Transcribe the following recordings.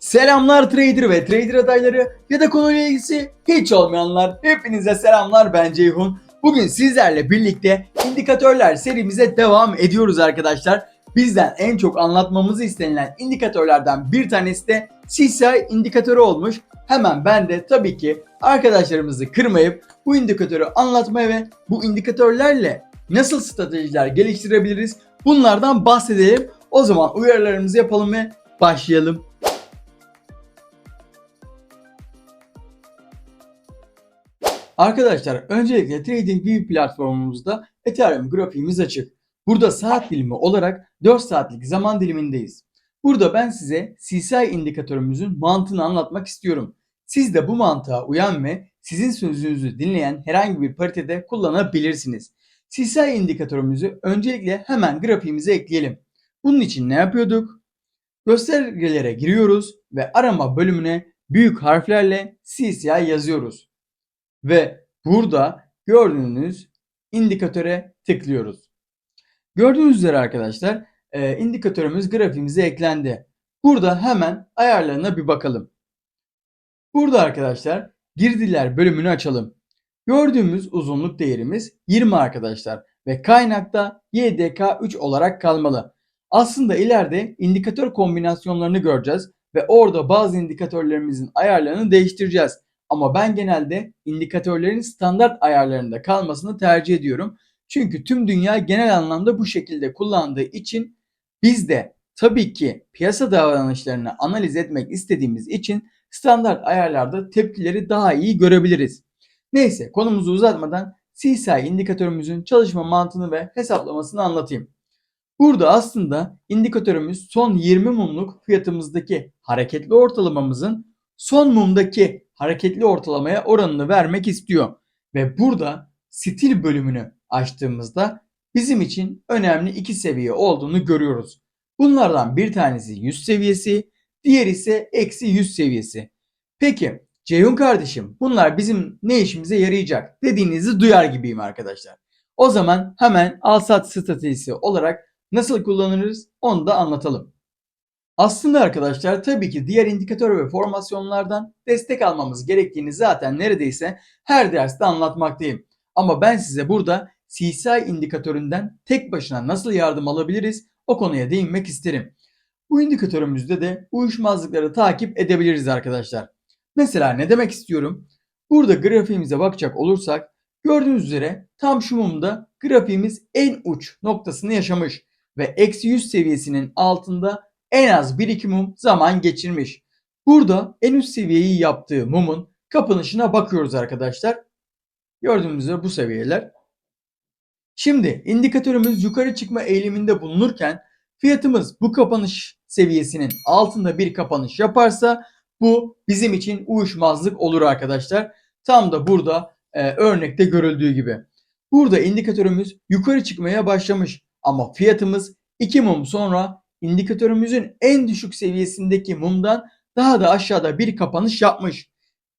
Selamlar trader ve trader adayları ya da konuyla ilgisi hiç olmayanlar. Hepinize selamlar ben Ceyhun. Bugün sizlerle birlikte indikatörler serimize devam ediyoruz arkadaşlar. Bizden en çok anlatmamızı istenilen indikatörlerden bir tanesi de CCI indikatörü olmuş. Hemen ben de tabii ki arkadaşlarımızı kırmayıp bu indikatörü anlatmaya ve bu indikatörlerle nasıl stratejiler geliştirebiliriz bunlardan bahsedelim. O zaman uyarılarımızı yapalım ve başlayalım. Arkadaşlar öncelikle TradingView platformumuzda Ethereum grafiğimiz açık. Burada saat dilimi olarak 4 saatlik zaman dilimindeyiz. Burada ben size CCI indikatörümüzün mantığını anlatmak istiyorum. Siz de bu mantığa uyan ve sizin sözünüzü dinleyen herhangi bir paritede kullanabilirsiniz. CCI indikatörümüzü öncelikle hemen grafiğimize ekleyelim. Bunun için ne yapıyorduk? Göstergelere giriyoruz ve arama bölümüne büyük harflerle CCI yazıyoruz. Ve burada gördüğünüz indikatöre tıklıyoruz. Gördüğünüz üzere arkadaşlar e, indikatörümüz grafiğimize eklendi. Burada hemen ayarlarına bir bakalım. Burada arkadaşlar girdiler bölümünü açalım. Gördüğümüz uzunluk değerimiz 20 arkadaşlar ve kaynakta YDK3 olarak kalmalı. Aslında ileride indikatör kombinasyonlarını göreceğiz ve orada bazı indikatörlerimizin ayarlarını değiştireceğiz. Ama ben genelde indikatörlerin standart ayarlarında kalmasını tercih ediyorum. Çünkü tüm dünya genel anlamda bu şekilde kullandığı için biz de tabii ki piyasa davranışlarını analiz etmek istediğimiz için standart ayarlarda tepkileri daha iyi görebiliriz. Neyse konumuzu uzatmadan CSI indikatörümüzün çalışma mantığını ve hesaplamasını anlatayım. Burada aslında indikatörümüz son 20 mumluk fiyatımızdaki hareketli ortalamamızın son mumdaki hareketli ortalamaya oranını vermek istiyor. Ve burada stil bölümünü açtığımızda bizim için önemli iki seviye olduğunu görüyoruz. Bunlardan bir tanesi 100 seviyesi, diğer ise eksi 100 seviyesi. Peki Ceyhun kardeşim bunlar bizim ne işimize yarayacak dediğinizi duyar gibiyim arkadaşlar. O zaman hemen al sat stratejisi olarak nasıl kullanırız onu da anlatalım. Aslında arkadaşlar tabii ki diğer indikatör ve formasyonlardan destek almamız gerektiğini zaten neredeyse her derste anlatmaktayım. Ama ben size burada CSI indikatöründen tek başına nasıl yardım alabiliriz o konuya değinmek isterim. Bu indikatörümüzde de uyuşmazlıkları takip edebiliriz arkadaşlar. Mesela ne demek istiyorum? Burada grafiğimize bakacak olursak gördüğünüz üzere tam şu mumda grafiğimiz en uç noktasını yaşamış ve eksi 100 seviyesinin altında en az 1-2 mum zaman geçirmiş. Burada en üst seviyeyi yaptığı mumun kapanışına bakıyoruz arkadaşlar. Gördüğünüz üzere bu seviyeler. Şimdi indikatörümüz yukarı çıkma eğiliminde bulunurken fiyatımız bu kapanış seviyesinin altında bir kapanış yaparsa bu bizim için uyuşmazlık olur arkadaşlar. Tam da burada e, örnekte görüldüğü gibi. Burada indikatörümüz yukarı çıkmaya başlamış ama fiyatımız 2 mum sonra indikatörümüzün en düşük seviyesindeki mumdan daha da aşağıda bir kapanış yapmış.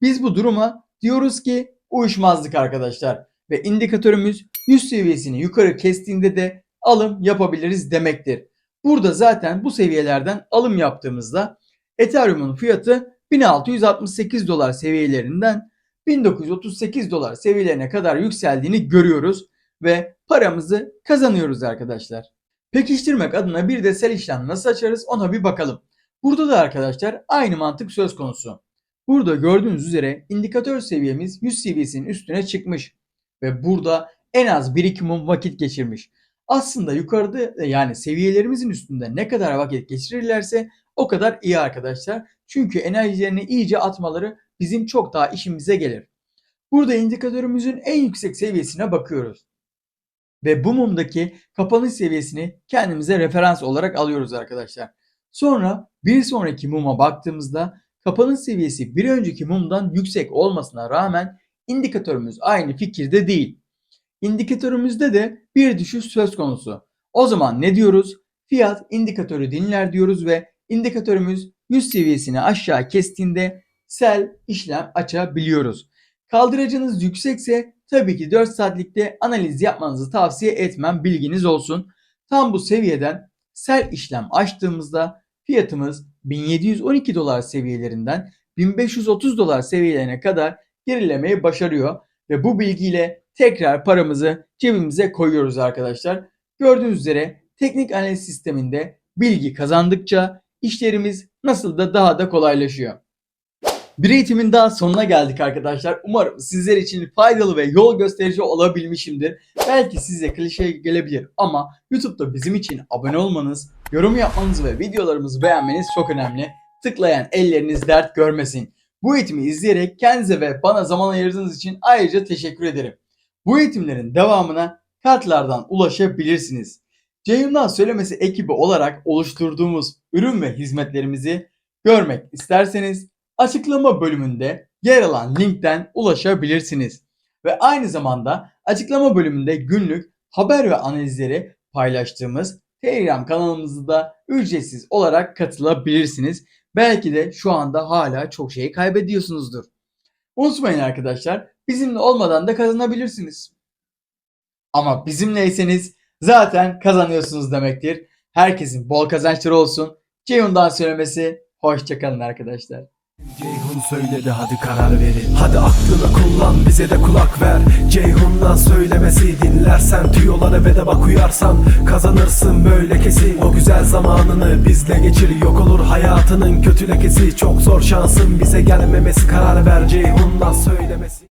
Biz bu duruma diyoruz ki uyuşmazlık arkadaşlar ve indikatörümüz 100 seviyesini yukarı kestiğinde de alım yapabiliriz demektir. Burada zaten bu seviyelerden alım yaptığımızda Ethereum'un fiyatı 1668 dolar seviyelerinden 1938 dolar seviyelerine kadar yükseldiğini görüyoruz ve paramızı kazanıyoruz arkadaşlar. Pekiştirmek adına bir de sell işlem nasıl açarız ona bir bakalım. Burada da arkadaşlar aynı mantık söz konusu. Burada gördüğünüz üzere indikatör seviyemiz 100 seviyesinin üstüne çıkmış ve burada en az 1-2 mum vakit geçirmiş. Aslında yukarıda yani seviyelerimizin üstünde ne kadar vakit geçirirlerse o kadar iyi arkadaşlar. Çünkü enerjilerini iyice atmaları bizim çok daha işimize gelir. Burada indikatörümüzün en yüksek seviyesine bakıyoruz. Ve bu mumdaki kapanış seviyesini kendimize referans olarak alıyoruz arkadaşlar. Sonra bir sonraki muma baktığımızda kapanış seviyesi bir önceki mumdan yüksek olmasına rağmen indikatörümüz aynı fikirde değil. İndikatörümüzde de bir düşüş söz konusu. O zaman ne diyoruz? Fiyat indikatörü dinler diyoruz ve indikatörümüz 100 seviyesini aşağı kestiğinde sell işlem açabiliyoruz. Kaldıracınız yüksekse tabii ki 4 saatlikte analiz yapmanızı tavsiye etmem bilginiz olsun. Tam bu seviyeden sell işlem açtığımızda fiyatımız 1712 dolar seviyelerinden 1530 dolar seviyelerine kadar gerilemeyi başarıyor ve bu bilgiyle tekrar paramızı cebimize koyuyoruz arkadaşlar. Gördüğünüz üzere teknik analiz sisteminde bilgi kazandıkça işlerimiz nasıl da daha da kolaylaşıyor. Bir eğitimin daha sonuna geldik arkadaşlar. Umarım sizler için faydalı ve yol gösterici olabilmişimdir. Belki size klişe gelebilir ama YouTube'da bizim için abone olmanız, yorum yapmanız ve videolarımızı beğenmeniz çok önemli. Tıklayan elleriniz dert görmesin. Bu eğitimi izleyerek kendinize ve bana zaman ayırdığınız için ayrıca teşekkür ederim. Bu eğitimlerin devamına kartlardan ulaşabilirsiniz. Ceyhun'dan söylemesi ekibi olarak oluşturduğumuz ürün ve hizmetlerimizi görmek isterseniz açıklama bölümünde yer alan linkten ulaşabilirsiniz. Ve aynı zamanda açıklama bölümünde günlük haber ve analizleri paylaştığımız Telegram kanalımızda da ücretsiz olarak katılabilirsiniz. Belki de şu anda hala çok şey kaybediyorsunuzdur. Unutmayın arkadaşlar, bizimle olmadan da kazanabilirsiniz. Ama bizimleyseniz zaten kazanıyorsunuz demektir. Herkesin bol kazançları olsun. Ceyhun'dan söylemesi hoşçakalın arkadaşlar. Ceyhun söyledi hadi karar verin. Hadi aklını kullan bize de kulak ver. Ceyhun'dan söylemesi dinlersen Tüyolara ve de bak uyarsan Kazanırsın böyle kesin. O güzel zamanını bizle geçir Yok olur hayatının kötü lekesi. Çok zor şansın bize gelmemesi Karar ver. Ceyhun'dan söylemesi